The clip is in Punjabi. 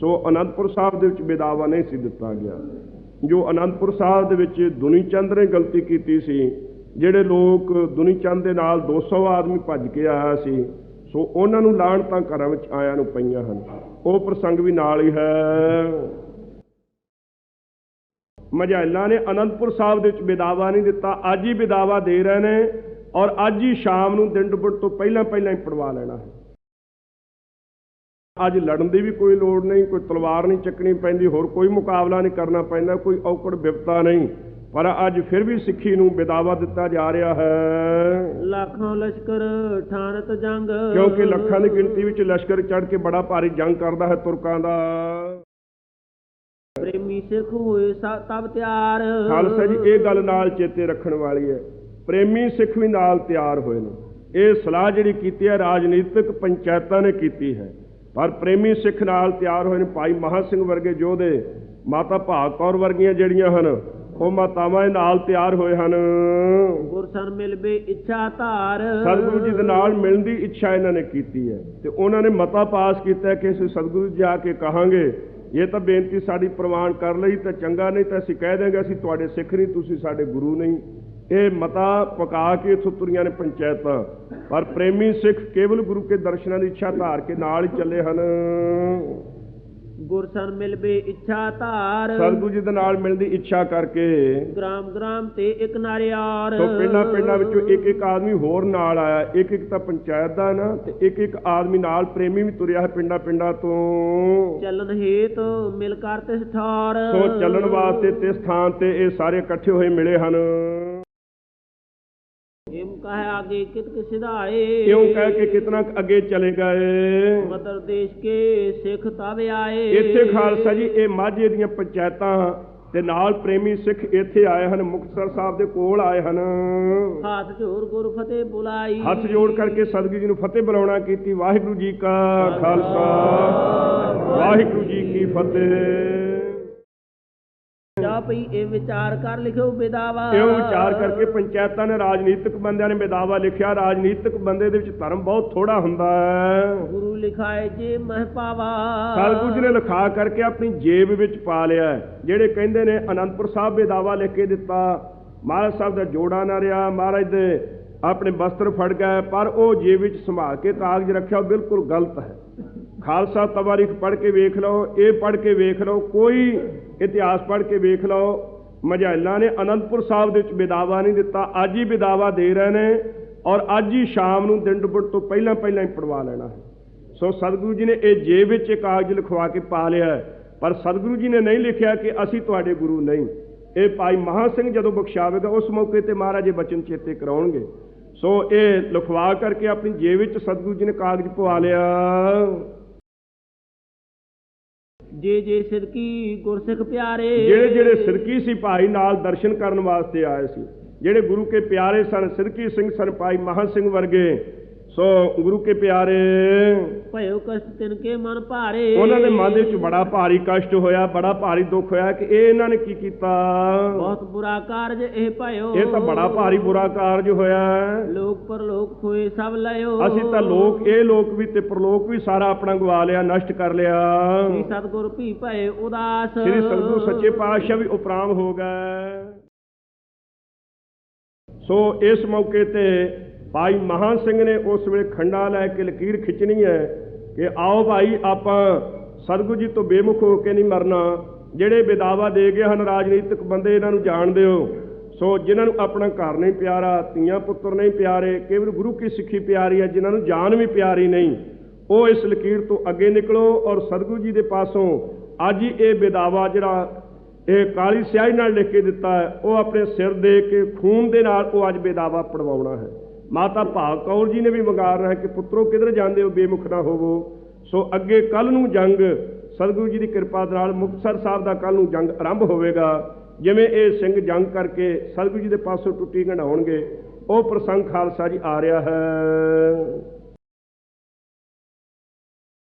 ਸੋ ਅਨੰਦਪੁਰ ਸਾਹਿਬ ਦੇ ਵਿੱਚ ਬੇਦਾਵਾ ਨਹੀਂ ਸੀ ਦਿੱਤਾ ਗਿਆ। ਜੋ ਅਨੰਦਪੁਰ ਸਾਹਿਬ ਦੇ ਵਿੱਚ ਦੁਨੀ ਚੰਦ ਨੇ ਗਲਤੀ ਕੀਤੀ ਸੀ, ਜਿਹੜੇ ਲੋਕ ਦੁਨੀ ਚੰਦ ਦੇ ਨਾਲ 200 ਆਦਮੀ ਭੱਜ ਕੇ ਆਇਆ ਸੀ, ਸੋ ਉਹਨਾਂ ਨੂੰ ਲਾਣ ਤਾਂ ਘਰਾਂ ਵਿੱਚ ਆਇਆਂ ਨੂੰ ਪਈਆਂ ਹਨ। ਉਹ ਪ੍ਰਸੰਗ ਵੀ ਨਾਲ ਹੀ ਹੈ। ਮਜਾਇਲਾ ਨੇ ਅਨੰਦਪੁਰ ਸਾਹਿਬ ਦੇ ਵਿੱਚ ਬੇਦਾਵਾ ਨਹੀਂ ਦਿੱਤਾ, ਅੱਜ ਹੀ ਬੇਦਾਵਾ ਦੇ ਰਹੇ ਨੇ ਔਰ ਅੱਜ ਹੀ ਸ਼ਾਮ ਨੂੰ ਦਿਨ ਡੁੱਬਣ ਤੋਂ ਪਹਿਲਾਂ ਪਹਿਲਾਂ ਹੀ ਪੜਵਾ ਲੈਣਾ ਹੈ। ਅੱਜ ਲੜਨ ਦੀ ਵੀ ਕੋਈ ਲੋੜ ਨਹੀਂ ਕੋਈ ਤਲਵਾਰ ਨਹੀਂ ਚੱਕਣੀ ਪੈਂਦੀ ਹੋਰ ਕੋਈ ਮੁਕਾਬਲਾ ਨਹੀਂ ਕਰਨਾ ਪੈਂਦਾ ਕੋਈ ਔਕੜ ਵਿਪਤਾ ਨਹੀਂ। ਪਰ ਅੱਜ ਫਿਰ ਵੀ ਸਿੱਖੀ ਨੂੰ ਬੇਦਾਵਾ ਦਿੱਤਾ ਜਾ ਰਿਹਾ ਹੈ। ਲੱਖਾਂ ਲਸ਼ਕਰ ਠਾਨਤ ਜੰਗ। ਕਿਉਂਕਿ ਲੱਖਾਂ ਦੀ ਗਿਣਤੀ ਵਿੱਚ ਲਸ਼ਕਰ ਚੜ੍ਹ ਕੇ ਬੜਾ ਭਾਰੀ ਜੰਗ ਕਰਦਾ ਹੈ ਤੁਰਕਾਂ ਦਾ। ਪ੍ਰੇਮੀ ਸਿੱਖ ਹੋਏ ਤਬ ਤਿਆਰ। ਖਾਲਸਾ ਜੀ ਇਹ ਗੱਲ ਨਾਲ ਚੇਤੇ ਰੱਖਣ ਵਾਲੀ ਹੈ। ਪ੍ਰੇਮੀ ਸਿੱਖ ਵੀ ਨਾਲ ਤਿਆਰ ਹੋਏ ਨੇ। ਇਹ ਸਲਾਹ ਜਿਹੜੀ ਕੀਤੀ ਹੈ ਰਾਜਨੀਤਿਕ ਪੰਚਾਇਤਾਂ ਨੇ ਕੀਤੀ ਹੈ। ਪਰ ਪ੍ਰੇਮੀ ਸਿੱਖ ਨਾਲ ਤਿਆਰ ਹੋਏ ਨੇ ਭਾਈ ਮਹਾ ਸਿੰਘ ਵਰਗੇ ਯੋਧੇ ਮਾਤਾ ਭਾਗ ਕੌਰ ਵਰਗੀਆਂ ਜਿਹੜੀਆਂ ਹਨ ਉਹ ਮਾਤਾਵਾਂ ਦੇ ਨਾਲ ਤਿਆਰ ਹੋਏ ਹਨ। ਗੁਰਸਨ ਮਿਲਵੇ ਇੱਛਾ ਧਾਰ। ਸਤਿਗੁਰੂ ਜੀ ਦੇ ਨਾਲ ਮਿਲਣ ਦੀ ਇੱਛਾ ਇਹਨਾਂ ਨੇ ਕੀਤੀ ਹੈ ਤੇ ਉਹਨਾਂ ਨੇ ਮਤਾ ਪਾਸ ਕੀਤਾ ਕਿ ਅਸੀਂ ਸਤਿਗੁਰੂ ਜੀ ਜਾ ਕੇ ਕਹਾਂਗੇ ਇਹ ਤਾਂ ਬੇਨਤੀ ਸਾਡੀ ਪ੍ਰਵਾਨ ਕਰ ਲਈ ਤਾਂ ਚੰਗਾ ਨਹੀਂ ਤਾਂ ਅਸੀਂ ਕਹਿ ਦੇਂਗੇ ਅਸੀਂ ਤੁਹਾਡੇ ਸਿੱਖ ਨਹੀਂ ਤੁਸੀਂ ਸਾਡੇ ਗੁਰੂ ਨਹੀਂ। ਇਹ ਮਤਾ ਪਕਾ ਕੇ ਇੱਥੋਂ ਤੁਰੀਆਂ ਨੇ ਪੰਚਾਇਤਾਂ। ਪਰ ਪ੍ਰੇਮੀ ਸਿੱਖ ਕੇਵਲ ਗੁਰੂ ਕੇ ਦਰਸ਼ਨਾਂ ਦੀ ਇੱਛਾ ਧਾਰ ਕੇ ਨਾਲ ਹੀ ਚੱਲੇ ਹਨ। ਗੁਰਸਨ ਮਿਲਵੇ ਇੱਛਾ ਧਾਰ। ਸਤਿਗੁਰੂ ਜੀ ਦੇ ਨਾਲ ਮਿਲਣ ਦੀ ਇੱਛਾ ਕਰਕੇ ਗ੍ਰਾਮ ਗ੍ਰਾਮ ਤੇ ਇੱਕ ਨਾਰਿਆਰ ਸੋ ਪਿੰਡਾਂ ਪਿੰਡਾਂ ਵਿੱਚੋਂ ਇੱਕ ਇੱਕ ਆਦਮੀ ਹੋਰ ਨਾਲ ਆਇਆ ਇੱਕ ਇੱਕ ਤਾਂ ਪੰਚਾਇਤ ਦਾ ਨਾ ਤੇ ਇੱਕ ਇੱਕ ਆਦਮੀ ਨਾਲ ਪ੍ਰੇਮੀ ਵੀ ਤੁਰਿਆ ਹੈ ਪਿੰਡਾਂ ਪਿੰਡਾਂ ਤੋਂ। ਚੱਲਣ ਹੇਤ ਮਿਲ ਕਰ ਤਿਸ ਠਾਰ ਸੋ ਚੱਲਣ ਵਾਸਤੇ ਤੇ ਸਥਾਨ ਤੇ ਇਹ ਸਾਰੇ ਇਕੱਠੇ ਹੋਏ ਮਿਲੇ ਹਨ। ਕਿਤ ਕਿ ਸਿਧਾਏ। ਇਉਂ ਕਹਿ ਕੇ ਕਿਤਨਾ ਕੁ ਅੱਗੇ ਚਲੇ ਗਏ? ਮਦਰ ਦੇਸ਼ ਕੇ ਸਿੱਖ ਤਬ ਆਏ। ਇੱਥੇ ਖਾਲਸਾ ਜੀ ਇਹ ਮਾਝੇ ਦੀਆਂ ਪੰਚਾਇਤਾਂ ਤੇ ਨਾਲ ਪ੍ਰੇਮੀ ਸਿੱਖ ਇੱਥੇ ਆਏ ਹਨ ਮੁਕਤਸਰ ਸਾਹਿਬ ਦੇ ਕੋਲ ਆਏ ਹਨ। ਹੱਥ ਜੋੜ ਗੁਰ ਫਤਿਹ ਬੁਲਾਈ। ਹੱਥ ਜੋੜ ਕਰਕੇ ਸਤਿਗੁਰੂ ਜੀ ਨੂੰ ਫਤਿਹ ਬੁਲਾਉਣਾ ਕੀਤੀ। ਵਾਹਿਗੁਰੂ ਜੀ ਕਾ ਖਾਲਸਾ। ਵਾਹਿਗੁਰੂ ਜੀ ਕੀ ਫਤਿਹ। ਪਈ ਇਹ ਵਿਚਾਰ ਕਰ ਲਿਖਿਓ ਬੇਦਾਵਾ। ਇਉਂ ਵਿਚਾਰ ਕਰਕੇ ਪੰਚਾਇਤਾਂ ਨੇ ਰਾਜਨੀਤਿਕ ਬੰਦਿਆਂ ਨੇ ਬੇਦਾਵਾ ਲਿਖਿਆ। ਰਾਜਨੀਤਿਕ ਬੰਦੇ ਦੇ ਵਿੱਚ ਧਰਮ ਬਹੁਤ ਥੋੜਾ ਹੁੰਦਾ ਹੈ। ਗੁਰੂ ਲਿਖਾਏ ਜੇ ਮਹਿ ਪਾਵਾ। ਸਤਿਗੁਰੂ ਨੇ ਲਿਖਾ ਕਰਕੇ ਆਪਣੀ ਜੇਬ ਵਿੱਚ ਪਾ ਲਿਆ। ਜਿਹੜੇ ਕਹਿੰਦੇ ਨੇ ਅਨੰਦਪੁਰ ਸਾਹਿਬ ਬੇਦਾਵਾ ਲਿਖ ਕੇ ਦਿੱਤਾ ਮਹਾਰਾਜ ਸਾਹਿਬ ਦਾ ਜੋੜਾ ਨਾ ਰਿਹਾ ਮਹਾਰਾਜ ਦੇ ਆਪਣੇ ਵਸਤਰ ਫੜ ਗਏ ਪਰ ਉਹ ਜੇਬ ਵਿੱਚ ਸੰਭਾਲ ਕੇ ਕਾਗਜ਼ ਰੱਖਿਆ ਉਹ ਬਿਲਕੁਲ ਗਲਤ ਹੈ। ਖਾਲਸਾ ਤਵਾਰੀਖ ਪੜ੍ਹ ਕੇ ਵੇਖ ਲਓ ਇਹ ਪੜ੍ਹ ਕੇ ਵੇਖ ਲਓ ਕੋਈ ਇਤਿਹਾਸ ਪੜ੍ਹ ਕੇ ਵੇਖ ਲਓ ਮਜਾਇਲਾ ਨੇ ਅਨੰਦਪੁਰ ਸਾਹਿਬ ਦੇ ਵਿੱਚ ਬੇਦਾਵਾ ਨਹੀਂ ਦਿੱਤਾ, ਅੱਜ ਹੀ ਬੇਦਾਵਾ ਦੇ ਰਹੇ ਨੇ ਔਰ ਅੱਜ ਹੀ ਸ਼ਾਮ ਨੂੰ ਦਿਨ ਡੁੱਬਣ ਤੋਂ ਪਹਿਲਾਂ ਪਹਿਲਾਂ ਹੀ ਪੜਵਾ ਲੈਣਾ ਹੈ। ਸੋ ਸਤਿਗੁਰੂ ਜੀ ਨੇ ਇਹ ਜੇਬ ਵਿੱਚ ਇੱਕ ਕਾਗਜ਼ ਲਿਖਵਾ ਕੇ ਪਾ ਲਿਆ ਹੈ। ਪਰ ਸਤਿਗੁਰੂ ਜੀ ਨੇ ਨਹੀਂ ਲਿਖਿਆ ਕਿ ਅਸੀਂ ਤੁਹਾਡੇ ਗੁਰੂ ਨਹੀਂ। ਇਹ ਭਾਈ ਮਹਾ ਸਿੰਘ ਜਦੋਂ ਬਖਸ਼ਾਵੇਗਾ, ਉਸ ਮੌਕੇ ਤੇ ਮਹਾਰਾਜ ਇਹ ਬਚਨ ਚੇਤੇ ਕਰਾਉਣਗੇ। ਸੋ ਇਹ ਲਿਖਵਾ ਕਰਕੇ ਆਪਣੀ ਜੇਬ ਵਿੱਚ ਸਤਿਗੁਰੂ ਜੀ ਨੇ ਕਾਗਜ਼ ਪਵਾ ਲਿਆ। ਜੇ ਜੇ ਸਿਰਕੀ ਗੁਰਸਿੱਖ ਪਿਆਰੇ। ਜਿਹੜੇ ਜਿਹੜੇ ਸਿਰਕੀ ਸੀ ਭਾਈ ਨਾਲ ਦਰਸ਼ਨ ਕਰਨ ਵਾਸਤੇ ਆਏ ਸੀ। ਜਿਹੜੇ ਗੁਰੂ ਕੇ ਪਿਆਰੇ ਸਨ, ਸਿਰਕੀ ਸਿੰਘ ਸਨ ਭਾਈ ਮਹਾ ਸਿੰਘ ਵਰਗੇ ਸੋ ਗੁਰੂ ਕੇ ਪਿਆਰੇ ਭਇਓ ਕਸ਼ਟ ਤਿਨ ਕੇ ਮਨ ਭਾਰੇ। ਉਹਨਾਂ ਦੇ ਮਨ ਦੇ ਵਿੱਚ ਬੜਾ ਭਾਰੀ ਕਸ਼ਟ ਹੋਇਆ ਬੜਾ ਭਾਰੀ ਦੁੱਖ ਹੋਇਆ ਕਿ ਇਹ ਇਹਨਾਂ ਨੇ ਕੀ ਕੀਤਾ? ਬਹੁਤ ਬੁਰਾ ਕਾਰਜ ਇਹ ਭਇਓ। ਇਹ ਤਾਂ ਬੜਾ ਭਾਰੀ ਬੁਰਾ ਕਾਰਜ ਹੋਇਆ। ਲੋਕ ਪਰਲੋਕ ਹੋਏ ਸਭ ਲਿਓ ਅਸੀਂ ਤਾਂ ਲੋਕ ਇਹ ਲੋਕ ਵੀ ਤੇ ਪ੍ਰਲੋਕ ਵੀ ਸਾਰਾ ਆਪਣਾ ਗਵਾ ਲਿਆ ਨਸ਼ਟ ਕਰ ਲਿਆ। ਸ੍ਰੀ ਸਤਗੁਰ ਭੀ ਭਏ ਉਦਾਸ। ਸ੍ਰੀ ਸਤਿਗੁਰੂ ਸੱਚੇ ਪਾਤਸ਼ਾਹ ਵੀ ਉਪਰਾਮ ਹੋ ਗਏ। ਸੋ ਇਸ ਮੌਕੇ ਤੇ ਭਾਈ ਮਹਾ ਸਿੰਘ ਨੇ ਉਸ ਵੇਲੇ ਖੰਡਾ ਲੈ ਕੇ ਲਕੀਰ ਖਿੱਚਣੀ ਹੈ ਕਿ ਆਓ ਭਾਈ ਆਪਾਂ ਸਤਿਗੁਰੂ ਜੀ ਤੋਂ ਬੇਮੁਖ ਹੋ ਕੇ ਨਹੀਂ ਮਰਨਾ। ਜਿਹੜੇ ਬੇਦਾਵਾ ਦੇ ਗਏ ਹਨ ਰਾਜਨੀਤਿਕ ਬੰਦੇ, ਇਹਨਾਂ ਨੂੰ ਜਾਣਦੇ ਹੋ ਸੋ ਜਿਨ੍ਹਾਂ ਨੂੰ ਆਪਣਾ ਘਰ ਨਹੀਂ ਪਿਆਰਾ, ਧੀਆਂ ਪੁੱਤਰ ਨਹੀਂ ਪਿਆਰੇ, ਕੇਵਲ ਗੁਰੂ ਕੀ ਸਿੱਖੀ ਪਿਆਰੀ ਹੈ, ਜਿਨ੍ਹਾਂ ਨੂੰ ਜਾਨ ਵੀ ਪਿਆਰੀ ਨਹੀਂ, ਉਹ ਇਸ ਲਕੀਰ ਤੋਂ ਅੱਗੇ ਨਿਕਲੋ ਔਰ ਸਤਿਗੁਰੂ ਜੀ ਦੇ ਪਾਸੋਂ ਅੱਜ ਹੀ ਇਹ ਬੇਦਾਵਾ ਜਿਹੜਾ ਇਹ ਕਾਲੀ ਸਿਆਹੀ ਨਾਲ ਲਿਖ ਕੇ ਦਿੱਤਾ ਹੈ, ਉਹ ਆਪਣੇ ਸਿਰ ਦੇ ਕੇ ਖੂਨ ਦੇ ਨਾਲ ਉਹ ਅੱਜ ਬੇਦਾਵਾ ਪੜਵਾਉਣਾ ਹੈ। ਮਾਤਾ ਭਾਗ ਕੌਰ ਜੀ ਨੇ ਵੀ ਮੰਗਾਰ ਹੈ ਕਿ ਪੁੱਤਰੋ, ਕਿਧਰ ਜਾਂਦੇ ਹੋ? ਬੇਮੁਖ ਨਾ ਹੋਵੋ। ਸੋ ਅੱਗੇ ਕੱਲ ਨੂੰ ਜੰਗ, ਸਤਿਗੁਰੂ ਜੀ ਦੀ ਕਿਰਪਾ ਦੇ ਨਾਲ ਮੁਕਤਸਰ ਸਾਹਿਬ ਦਾ ਕੱਲ ਨੂੰ ਜੰਗ ਆਰੰਭ ਹੋਵੇਗਾ। ਜਿਵੇਂ ਇਹ ਸਿੰਘ ਜੰਗ ਕਰਕੇ ਸਤਿਗੁਰੂ ਜੀ ਦੇ ਪਾਸੋਂ ਟੁੱਟੀ ਘਣਾਉਣਗੇ, ਉਹ ਪ੍ਰਸੰਗ ਖਾਲਸਾ ਜੀ ਆ ਰਿਹਾ ਹੈ।